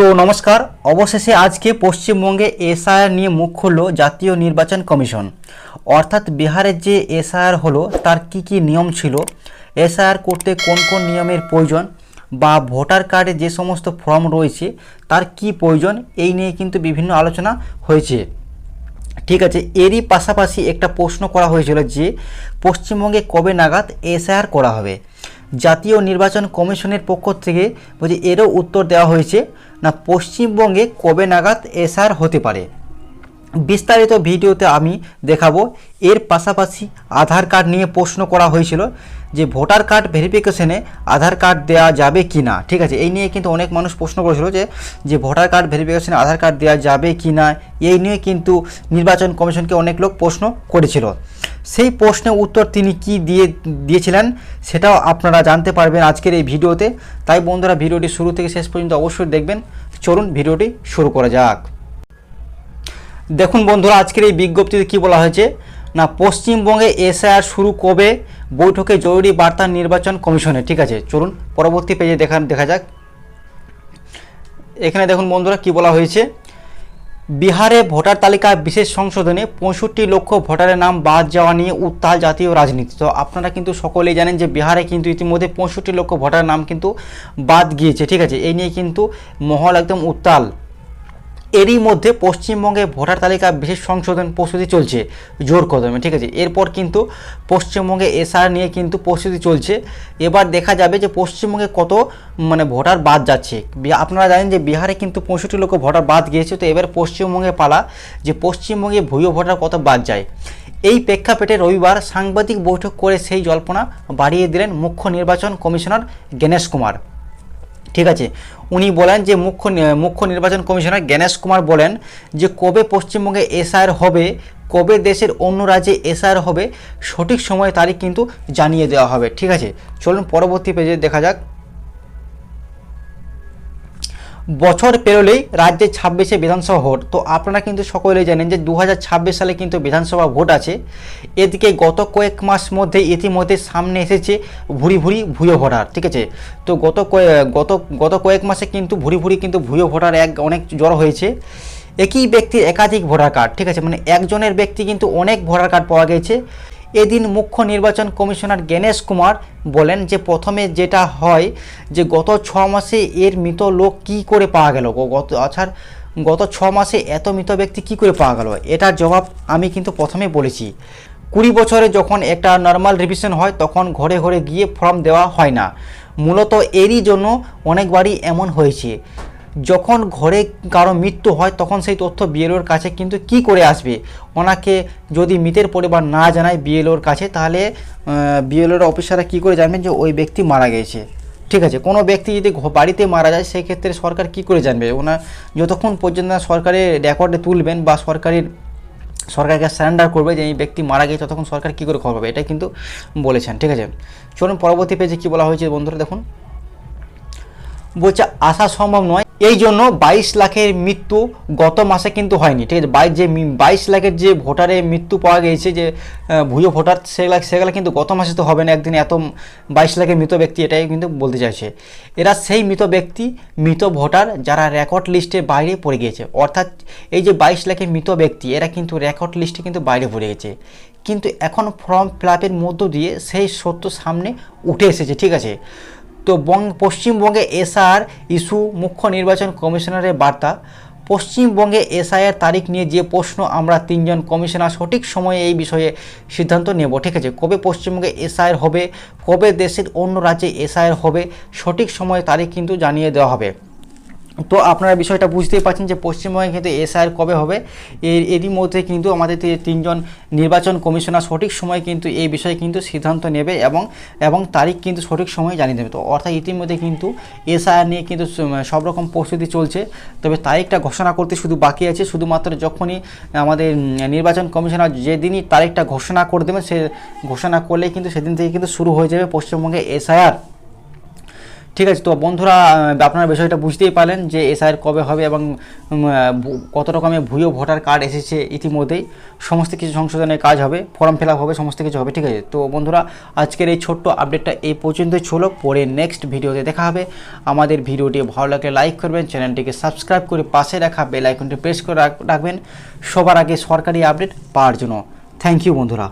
তো নমস্কার, অবশেষে আজকে পশ্চিমবঙ্গে এসআইআর নিয়ে মুখ খুলল জাতীয় নির্বাচন কমিশন। অর্থাৎ বিহারের যে এসআইআর হলো, তার কি কি নিয়ম ছিল? এসআইআর করতে কোন কোন নিয়মের প্রয়োজন? বা ভোটার কার্ডে যে সমস্ত ফর্ম রয়েছে, তার কি প্রয়োজন? এই নিয়ে কিন্তু বিভিন্ন আলোচনা হয়েছে। ঠিক আছে, এরই পাশাপাশি একটা প্রশ্ন করা হয়েছিল যে, পশ্চিমবঙ্গে কবে নাগাদ এসআইআর করা হবে? জাতীয় নির্বাচন কমিশনের পক্ষ থেকে বলছে, এরও উত্তর দেওয়া হয়েছে। না পশ্চিমবঙ্গে কবে নাগাদ এসআর হতে পারে? বিস্তারিত ভিডিওতে আমি দেখাবো। এর পাশাপাশি আধার কার্ড নিয়ে প্রশ্ন করা হয়েছিল যে ভোটার কার্ড ভেরিফিকেশনে আধার কার্ড দেওয়া যাবে কি না? ঠিক আছে, এই নিয়ে কিন্তু অনেক মানুষ প্রশ্ন করেছিল যে যে ভোটার কার্ড ভেরিফিকেশনে আধার কার্ড দেওয়া যাবে কি না? এই নিয়ে কিন্তু নির্বাচন কমিশনকে অনেক লোক প্রশ্ন করেছিল। সেই প্রশ্নের উত্তর তিনি কি দিয়ে, দিয়েছিলেন সেটাও আপনারা জানতে পারবেন আজকের এই ভিডিওতে। তাই বন্ধুরা, ভিডিওটি শুরু থেকে শেষ পর্যন্ত অবশ্যই দেখবেন। চলুন ভিডিওটি শুরু করা যাক। দেখুন বন্ধুরা, আজকের এই বিজ্ঞপ্তিতে কি বলা হয়েছে? না, পশ্চিমবঙ্গে এসআইআর শুরু কবে? বৈঠকে জরুরি বার্তা নির্বাচন কমিশনে, ঠিক আছে? চলুন পরবর্তী পেজে দেখা দেখা যাক। এখানে দেখুন বন্ধুরা, কি বলা হয়েছে? বিহারে ভোটার তালিকা বিশেষ সংশোধনে পঁয়ষট্টি লক্ষ ভোটারের নাম বাদ যাওয়া নিয়ে উত্তাল জাতীয় রাজনীতি। তো আপনারা কিন্তু সকলেই জানেন যে বিহারে কিন্তু ইতিমধ্যে পঁয়ষট্টি লক্ষ ভোটারের নাম কিন্তু বাদ গিয়েছে, ঠিক আছে? এই নিয়ে কিন্তু মহল একদম উত্তাল। এরই মধ্যে পশ্চিমবঙ্গে ভোটার তালিকা বিশেষ সংশোধন প্রস্তুতি চলছে, জোর কদমে, ঠিক আছে? এরপর কিন্তু পশ্চিমবঙ্গে এসআর নিয়ে কিন্তু প্রস্তুতি চলছে। এবার দেখা যাবে যে পশ্চিমবঙ্গে কত মানে ভোটার বাদ যাচ্ছে। আপনারা জানেন যে বিহারে কিন্তু পঁয়ষট্টি লক্ষ ভোটার বাদ গিয়েছে, তো এবার পশ্চিমবঙ্গে পালা যে পশ্চিমবঙ্গে ভুয়ো ভোটার কত বাদ যায়। এই প্রেক্ষাপটে রবিবার সাংবাদিক বৈঠক করে সেই জল্পনা বাড়িয়ে দিলেন মুখ্য নির্বাচন কমিশনার গণেশ কুমার। ঠিক আছে? উনি বলেন যে মুখ্য মুখ্য নির্বাচন কমিশনার জ্ঞানেশ কুমার বলেন যে কবে পশ্চিমবঙ্গে এসআর হবে, কবে দেশের অন্য রাজ্যে এসআর হবে, সঠিক সময় তারিখ কিন্তু জানিয়ে দেওয়া হবে। ঠিক আছে? চলুন পরবর্তী পেজে দেখা যাক। বছর পেরোলেই রাজ্যে ছাব্বিশে বিধানসভা ভোট। তো আপনারা কিন্তু সকলেই জানেন যে দু হাজার ছাব্বিশ সালে কিন্তু বিধানসভা ভোট আছে। এদিকে গত কয়েক মাস মধ্যে ইতিমধ্যে সামনে এসেছে ভুরি ভুরি ভুয়ো ভোটার, ঠিক আছে? তো গত গত গত কয়েক মাসে কিন্তু ভুরি ভুরি কিন্তু ভুয়ো ভোটার এক, অনেক জড়ো হয়েছে। একই ব্যক্তির একাধিক ভোটার কার্ড, ঠিক আছে? মানে একজনের ব্যক্তি কিন্তু অনেক ভোটার কার্ড পাওয়া গেছে। এদিন মুখ্য নির্বাচন কমিশনার গণেশ কুমার বলেন যে প্রথমে যেটা হয় যে গত ছ মাসে এর মৃত লোক কি করে পাওয়া গেল? গত আচ্ছা গত ছ মাসে এত মৃত ব্যক্তি কি করে পাওয়া গেল? এটার জবাব আমি কিন্তু প্রথমে বলেছি। কুড়ি বছরে যখন একটা নর্মাল রিভিশন হয়, তখন ঘরে ঘরে গিয়ে ফর্ম দেওয়া হয় না। মূলত এরই জন্য অনেকবারই এমন হয়েছে। যখন ঘরে কারও মৃত্যু হয়, তখন সেই তথ্য বিএলওর কাছে কিন্তু কি করে আসবে? ওনাকে যদি মৃতের পরিবার না জানায় বিএলওর কাছে, তাহলে বিএলওর অফিসাররা কি করে জানবেন যে ওই ব্যক্তি মারা গেছে? ঠিক আছে, কোনো ব্যক্তি যদি বাড়িতে মারা যায় সেই ক্ষেত্রে সরকার কি করে জানবে? ওনার যতক্ষণ পর্যন্ত সরকারের রেকর্ডে তুলবেন বা সরকারের, সরকারকে স্যারেন্ডার করবে যে এই ব্যক্তি মারা গেছে, ততক্ষণ সরকার কী করে খবর পাবে? এটা কিন্তু বলেছেন, ঠিক আছে? চলুন পরবর্তী পেজে কী বলা হয়েছে বন্ধুরা, দেখুন। বলছে, আসা সম্ভব নয় এই জন্য বাইশ লাখের মৃত্যু গত মাসে কিন্তু হয়নি, ঠিক আছে? বাইশ যে বাইশ লাখের যে ভোটারের মৃত্যু পাওয়া গিয়েছে, যে ভুয়ো ভোটার সেগুলা সেগুলো কিন্তু গত মাসে তো হবে না, একদিন এত বাইশ লাখের মৃত ব্যক্তি, এটাই কিন্তু বলতে চাইছে। এরা সেই মৃত ব্যক্তি, মৃত ভোটার যারা রেকর্ড লিস্টে বাইরে পড়ে গিয়েছে। অর্থাৎ এই যে বাইশ লাখের মৃত ব্যক্তি, এরা কিন্তু রেকর্ড লিস্টে কিন্তু বাইরে পড়ে গেছে কিন্তু এখন ফর্ম ফিল মধ্য দিয়ে সেই সত্য সামনে উঠে এসেছে, ঠিক আছে? তো বং পশ্চিমবঙ্গে এসআর ইস্যু মুখ্য নির্বাচন কমিশনারের বার্তা। পশ্চিমবঙ্গে এসআইয়ের তারিখ নিয়ে যে প্রশ্ন আমরা তিনজন কমিশনার সঠিক সময়ে এই বিষয়ে সিদ্ধান্ত নেব, ঠিক আছে? কবে পশ্চিমবঙ্গে এসআইয়ের হবে? কবে দেশের অন্য রাজ্যে এসআইয়ের হবে? সঠিক সময়ে তারিখ কিন্তু জানিয়ে দেওয়া হবে। তো আপনারা বিষয়টা বুঝতেই পারছেন যে পশ্চিমবঙ্গে কিন্তু এসআইআর কবে হবে? এর, এরই মধ্যে কিন্তু আমাদের তিনজন নির্বাচন কমিশনার সঠিক সময় কিন্তু এই বিষয়ে কিন্তু সিদ্ধান্ত নেবে এবং এবং তারিখ কিন্তু সঠিক সময়ে জানিয়ে দেবে। তো অর্থাৎ ইতিমধ্যে কিন্তু এসআইআর নিয়ে কিন্তু সব রকম প্রস্তুতি চলছে। তবে তারিখটা ঘোষণা করতে শুধু বাকি আছে। শুধুমাত্র যখনই আমাদের নির্বাচন কমিশনার যেদিনই তারিখটা ঘোষণা করে দেবেন, সে ঘোষণা করলেই কিন্তু সেদিন থেকে কিন্তু শুরু হয়ে যাবে পশ্চিমবঙ্গে এসআইআর। ঠিক আছে, তো বন্ধুরা আপনারা বিষয়টা বুঝতেই পারলেন যে এসআইয়ের কবে হবে এবং কত রকমের ভুয়ো ভোটার কার্ড এসেছে ইতিমধ্যেই। সমস্ত কিছু সংশোধনের কাজ হবে, ফর্ম ফিল হবে, সমস্ত কিছু হবে, ঠিক আছে? তো বন্ধুরা, আজকের এই ছোট্ট আপডেটটা এই পর্যন্তই ছিল। পরে নেক্সট ভিডিওতে দেখা হবে। আমাদের ভিডিওটি ভালো লাগলে লাইক করবেন, চ্যানেলটিকে সাবস্ক্রাইব করে পাশে রাখা বেল আইকনটি প্রেস করে রাখ- রাখবেন। সবার আগে সরকারি আপডেট পাওয়ার জন্য। থ্যাংক ইউ বন্ধুরা।